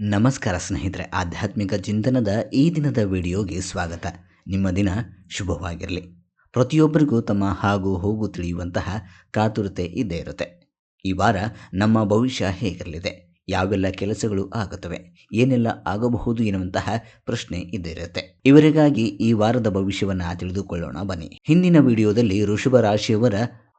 ನಮಸ್ಕಾರ ಸ್ನೇಹಿತರೆ, ಆಧ್ಯಾತ್ಮಿಕ ಚಿಂತನದ ಈ ದಿನದ ವಿಡಿಯೋಗೆ ಸ್ವಾಗತ. ನಿಮ್ಮ ದಿನ ಶುಭವಾಗಿರಲಿ. ಪ್ರತಿಯೊಬ್ಬರಿಗೂ ತಮ್ಮ ಹಾಗೂ ಹೋಗು ತಿಳಿಯುವಂತಹ ಕಾತುರತೆ ಇದ್ದೇ ಇರುತ್ತೆ. ಈ ವಾರ ನಮ್ಮ ಭವಿಷ್ಯ ಹೇಗಿರಲಿದೆ? ಯಾವೆಲ್ಲ ಕೆಲಸಗಳು ಆಗುತ್ತವೆ? ಏನೆಲ್ಲ ಆಗಬಹುದು ಎನ್ನುವಂತಹ ಪ್ರಶ್ನೆ ಇದ್ದೇ ಇರುತ್ತೆ. ಇವರಿಗಾಗಿ ಈ ವಾರದ ಭವಿಷ್ಯವನ್ನ ತಿಳಿದುಕೊಳ್ಳೋಣ ಬನ್ನಿ. ಹಿಂದಿನ ವಿಡಿಯೋದಲ್ಲಿ ಋಷಭ ರಾಶಿಯವರ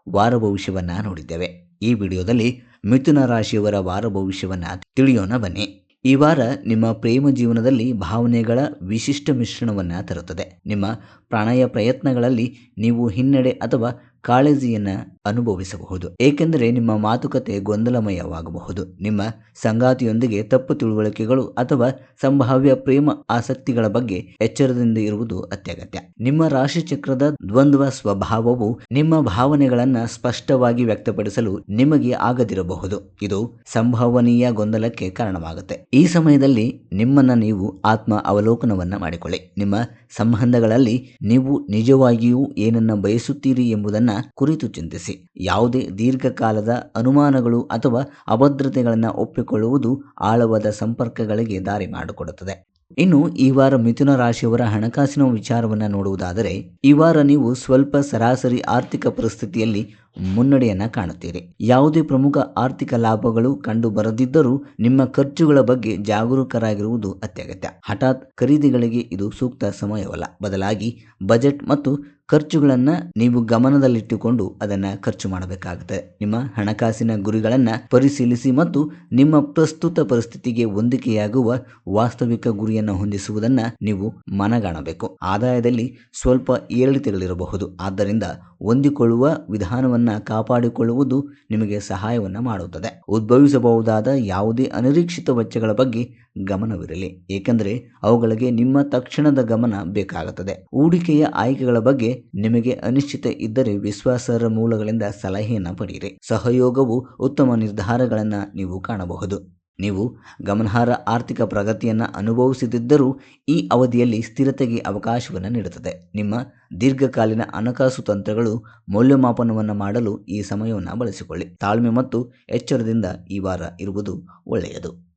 ವಾರ ಭವಿಷ್ಯವನ್ನ ನೋಡಿದ್ದೇವೆ. ಈ ವಿಡಿಯೋದಲ್ಲಿ ಮಿಥುನ ರಾಶಿಯವರ ವಾರ ಭವಿಷ್ಯವನ್ನ ತಿಳಿಯೋಣ ಬನ್ನಿ. ಈ ವಾರ ನಿಮ್ಮ ಪ್ರೇಮ ಜೀವನದಲ್ಲಿ ಭಾವನೆಗಳ ವಿಶಿಷ್ಟ ಮಿಶ್ರಣವನ್ನು ತರುತ್ತದೆ. ನಿಮ್ಮ ಪ್ರಾಣಾಯ ಪ್ರಯತ್ನಗಳಲ್ಲಿ ನೀವು ಹಿನ್ನಡೆ ಅಥವಾ ಕಾಳಜಿಯನ್ನು ಅನುಭವಿಸಬಹುದು. ಏಕೆಂದರೆ ನಿಮ್ಮ ಮಾತುಕತೆ ಗೊಂದಲಮಯವಾಗಬಹುದು. ನಿಮ್ಮ ಸಂಗಾತಿಯೊಂದಿಗೆ ತಪ್ಪು ತಿಳುವಳಿಕೆಗಳು ಅಥವಾ ಸಂಭಾವ್ಯ ಪ್ರೇಮ ಆಸಕ್ತಿಗಳ ಬಗ್ಗೆ ಎಚ್ಚರದಿಂದ ಇರುವುದು ಅತ್ಯಗತ್ಯ. ನಿಮ್ಮ ರಾಶಿಚಕ್ರದ ದ್ವಂದ್ವ ಸ್ವಭಾವವು ನಿಮ್ಮ ಭಾವನೆಗಳನ್ನು ಸ್ಪಷ್ಟವಾಗಿ ವ್ಯಕ್ತಪಡಿಸಲು ನಿಮಗೆ ಆಗದಿರಬಹುದು. ಇದು ಸಂಭವನೀಯ ಗೊಂದಲಕ್ಕೆ ಕಾರಣವಾಗುತ್ತೆ. ಈ ಸಮಯದಲ್ಲಿ ನಿಮ್ಮನ್ನ ನೀವು ಆತ್ಮ ಅವಲೋಕನವನ್ನ ಮಾಡಿಕೊಳ್ಳಿ. ನಿಮ್ಮ ಸಂಬಂಧಗಳಲ್ಲಿ ನೀವು ನಿಜವಾಗಿಯೂ ಏನನ್ನ ಬಯಸುತ್ತೀರಿ ಎಂಬುದನ್ನ ಕುರಿತು ಚಿಂತಿಸಿ. ಯಾವುದೇ ದೀರ್ಘಕಾಲದ ಅನುಮಾನಗಳು ಅಥವಾ ಅಭದ್ರತೆಗಳನ್ನು ಒಪ್ಪಿಕೊಳ್ಳುವುದು ಆಳವಾದ ಸಂಪರ್ಕಗಳಿಗೆ ದಾರಿ ಮಾಡಿಕೊಡುತ್ತದೆ. ಇನ್ನು, ಈ ವಾರ ಮಿಥುನ ರಾಶಿಯವರ ಹಣಕಾಸಿನ ವಿಚಾರವನ್ನು ನೋಡುವುದಾದರೆ, ಈ ವಾರ ನೀವು ಸ್ವಲ್ಪ ಸರಾಸರಿ ಆರ್ಥಿಕ ಪರಿಸ್ಥಿತಿಯಲ್ಲಿ ಮುನ್ನಡೆಯನ್ನ ಕಾಣುತ್ತೀರಿ. ಯಾವುದೇ ಪ್ರಮುಖ ಆರ್ಥಿಕ ಲಾಭಗಳು ಕಂಡು ಬರದಿದ್ದರೂ ನಿಮ್ಮ ಖರ್ಚುಗಳ ಬಗ್ಗೆ ಜಾಗರೂಕರಾಗಿರುವುದು ಅತ್ಯಗತ್ಯ. ಹಠಾತ್ ಖರೀದಿಗಳಿಗೆ ಇದು ಸೂಕ್ತ ಸಮಯವಲ್ಲ. ಬದಲಾಗಿ ಬಜೆಟ್ ಮತ್ತು ಖರ್ಚುಗಳನ್ನು ನೀವು ಗಮನದಲ್ಲಿಟ್ಟುಕೊಂಡು ಅದನ್ನು ಖರ್ಚು ಮಾಡಬೇಕಾಗುತ್ತೆ. ನಿಮ್ಮ ಹಣಕಾಸಿನ ಗುರಿಗಳನ್ನು ಪರಿಶೀಲಿಸಿ ಮತ್ತು ನಿಮ್ಮ ಪ್ರಸ್ತುತ ಪರಿಸ್ಥಿತಿಗೆ ಹೊಂದಿಕೆಯಾಗುವ ವಾಸ್ತವಿಕ ಗುರಿಯನ್ನು ಹೊಂದಿಸುವುದನ್ನು ನೀವು ಮನಗಾಣಬೇಕು. ಆದಾಯದಲ್ಲಿ ಸ್ವಲ್ಪ ಏರಿಳಿತಗಳಿರಬಹುದು ಆದ್ದರಿಂದ ಹೊಂದಿಕೊಳ್ಳುವ ವಿಧಾನವನ್ನು ಕಾಪಾಡಿಕೊಳ್ಳುವುದು ನಿಮಗೆ ಸಹಾಯವನ್ನು ಮಾಡುತ್ತದೆ. ಉದ್ಭವಿಸಬಹುದಾದ ಯಾವುದೇ ಅನಿರೀಕ್ಷಿತ ವೆಚ್ಚಗಳ ಬಗ್ಗೆ ಗಮನವಿರಲಿ. ಏಕೆಂದರೆ ಅವುಗಳಿಗೆ ನಿಮ್ಮ ತಕ್ಷಣದ ಗಮನ ಬೇಕಾಗುತ್ತದೆ. ಹೂಡಿಕೆಯ ಆಯ್ಕೆಗಳ ಬಗ್ಗೆ ನಿಮಗೆ ಅನಿಶ್ಚಿತ ಇದ್ದರೆ ವಿಶ್ವಾಸಾರ್ಹ ಮೂಲಗಳಿಂದ ಸಲಹೆಯನ್ನು ಪಡೆಯಿರಿ. ಸಹಯೋಗವು ಉತ್ತಮ ನಿರ್ಧಾರಗಳನ್ನು ನೀವು ಕಾಣಬಹುದು. ನೀವು ಗಮನಾರ್ಹ ಆರ್ಥಿಕ ಪ್ರಗತಿಯನ್ನು ಅನುಭವಿಸದಿದ್ದರೂ ಈ ಅವಧಿಯಲ್ಲಿ ಸ್ಥಿರತೆಗೆ ಅವಕಾಶವನ್ನು ನೀಡುತ್ತದೆ. ನಿಮ್ಮ ದೀರ್ಘಕಾಲೀನ ಹಣಕಾಸು ತಂತ್ರಗಳು ಮೌಲ್ಯಮಾಪನವನ್ನು ಮಾಡಲು ಈ ಸಮಯವನ್ನು ಬಳಸಿಕೊಳ್ಳಿ. ತಾಳ್ಮೆ ಮತ್ತು ಎಚ್ಚರದಿಂದ ಈ ವಾರ ಇರುವುದು ಒಳ್ಳೆಯದು.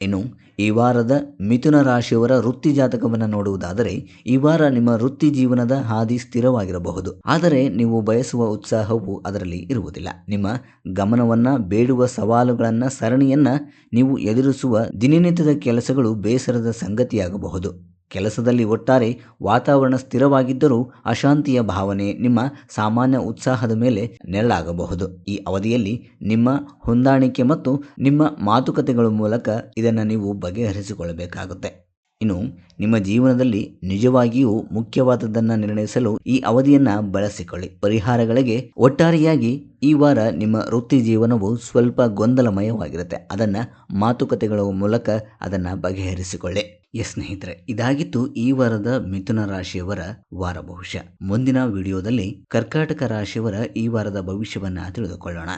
ಇನ್ನು ಈ ವಾರದ ಮಿಥುನ ರಾಶಿಯವರ ವೃತ್ತಿ ಜಾತಕವನ್ನು ನೋಡುವುದಾದರೆ ಈ ವಾರ ನಿಮ್ಮ ವೃತ್ತಿ ಜೀವನದ ಹಾದಿ ಸ್ಥಿರವಾಗಿರಬಹುದು. ಆದರೆ ನೀವು ಬಯಸುವ ಉತ್ಸಾಹವು ಅದರಲ್ಲಿ ಇರುವುದಿಲ್ಲ. ನಿಮ್ಮ ಗಮನವನ್ನು ಬೇಡುವ ಸವಾಲುಗಳನ್ನು, ಸರಣಿಯನ್ನು ನೀವು ಎದುರಿಸುವ ದಿನನಿತ್ಯದ ಕೆಲಸಗಳು ಬೇಸರದ ಸಂಗತಿಯಾಗಬಹುದು. ಕೆಲಸದಲ್ಲಿ ಒಟ್ಟಾರೆ ವಾತಾವರಣ ಸ್ಥಿರವಾಗಿದ್ದರೂ ಅಶಾಂತಿಯ ಭಾವನೆ ನಿಮ್ಮ ಸಾಮಾನ್ಯ ಉತ್ಸಾಹದ ಮೇಲೆ ನೆರಳಾಗಬಹುದು. ಈ ಅವಧಿಯಲ್ಲಿ ನಿಮ್ಮ ಹೊಂದಾಣಿಕೆ ಮತ್ತು ನಿಮ್ಮ ಮಾತುಕತೆಗಳ ಮೂಲಕ ಇದನ್ನು ನೀವು ಬಗೆಹರಿಸಿಕೊಳ್ಳಬೇಕಾಗುತ್ತೆ. ಇನ್ನು ನಿಮ್ಮ ಜೀವನದಲ್ಲಿ ನಿಜವಾಗಿಯೂ ಮುಖ್ಯವಾದದ್ದನ್ನು ನಿರ್ಣಯಿಸಲು ಈ ಅವಧಿಯನ್ನು ಬಳಸಿಕೊಳ್ಳಿ. ಪರಿಹಾರಗಳಿಗೆ ಒಟ್ಟಾರೆಯಾಗಿ ಈ ವಾರ ನಿಮ್ಮ ವೃತ್ತಿ ಜೀವನವು ಸ್ವಲ್ಪ ಗೊಂದಲಮಯವಾಗಿರುತ್ತೆ. ಅದನ್ನು ಮಾತುಕತೆಗಳ ಮೂಲಕ ಅದನ್ನು ಬಗೆಹರಿಸಿಕೊಳ್ಳಿ. ಎಸ್ ಸ್ನೇಹಿತರೆ, ಇದಾಗಿತ್ತು ಈ ವಾರದ ಮಿಥುನ ರಾಶಿಯವರ ವಾರ ಭವಿಷ್ಯ ಮುಂದಿನ ವಿಡಿಯೋದಲ್ಲಿ ಕರ್ಕಾಟಕ ರಾಶಿಯವರ ಈ ವಾರದ ಭವಿಷ್ಯವನ್ನ ತಿಳಿದುಕೊಳ್ಳೋಣ.